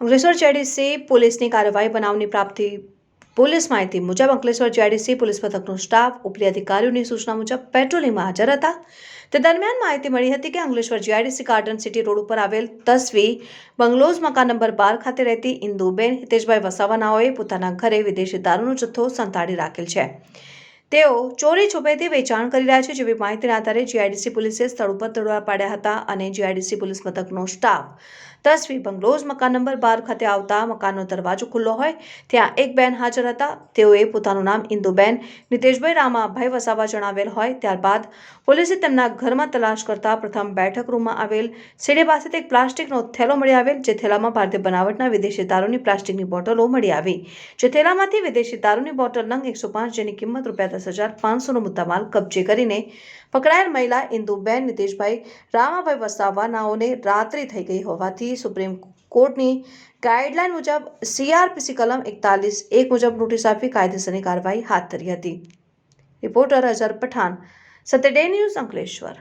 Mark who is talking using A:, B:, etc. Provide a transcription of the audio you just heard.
A: Ankleshwar JDC પોલીસની કાર્યવાહી બનાવની પ્રાપ્તિ પોલીસ માહિતી મુજબ અંકલેશ્વર જેડીસી પોલીસ મથકનો સ્ટાફ, ઉપરી અધિકારીઓની સૂચના મુજબ પેટ્રોલિંગમાં હાજર હતા. તે દરમિયાન માહિતી મળી હતી કે Ankleshwar GIDC garden city road ઉપર આવેલ તસવી બંગલોઝ મકાન નંબર બાર ખાતે રહેતી ઇન્દુબેન હિતેશભાઈ વસાવાનાઓએ પોતાના ઘરે વિદેશી દારૂનો જથ્થો સંતાડી રાખેલ છે. તેઓ ચોરી છુપેથી વેચાણ કરી રહ્યા છે જેવી માહિતીના આધારે જીઆઈડીસી પોલીસે સ્થળ ઉપર દરોડા પાડ્યા હતા અને જીઆઈડીસી પોલીસ મથકનો સ્ટાફ તસવી બંગલોઝ મકાન નંબર બાર ખાતે આવતા મકાનનો દરવાજો ખુલ્લો હોય, ત્યાં એક બેન હાજર હતા. તેઓએ પોતાનું નામ ઇન્દુબેન, નિતેશભાઈ રામાભાઈ વસાવા જણાવેલ હોય. ત્યારબાદ પોલીસે તેમના ઘરમાં તલાશ કરતા પ્રથમ બેઠક રૂમમાં આવેલ સીડી પાસેથી એક પ્લાસ્ટિકનો થેલો મળી આવેલ, જે થેલામાં ભારતીય બનાવટના વિદેશી દારૂની પ્લાસ્ટિકની બોટલો મળી આવી. જે થેલામાંથી વિદેશી દારૂની બોટલ નંગ એકસો પાંચ જેની કિંમત રૂપિયા દસ હજાર પાંચસોનો મુદ્દામાલ કબજે કરીને પકડાયેલ મહિલા ઇન્દુબેન નીતિશભાઈ રામાભાઈ વસાવાનાઓને રાત્રિ થઈ ગઈ હોવાથી સુપ્રીમ કોર્ટની ગાઈડલાઈન મુજબ સીઆરપીસી કલમ એકતાલીસ એક મુજબ નોટિસ આપી કાયદેસરની કાર્યવાહી હાથ ધરી હતી. Reporter Azhar Pathan, Satyaday news Ankleshwar.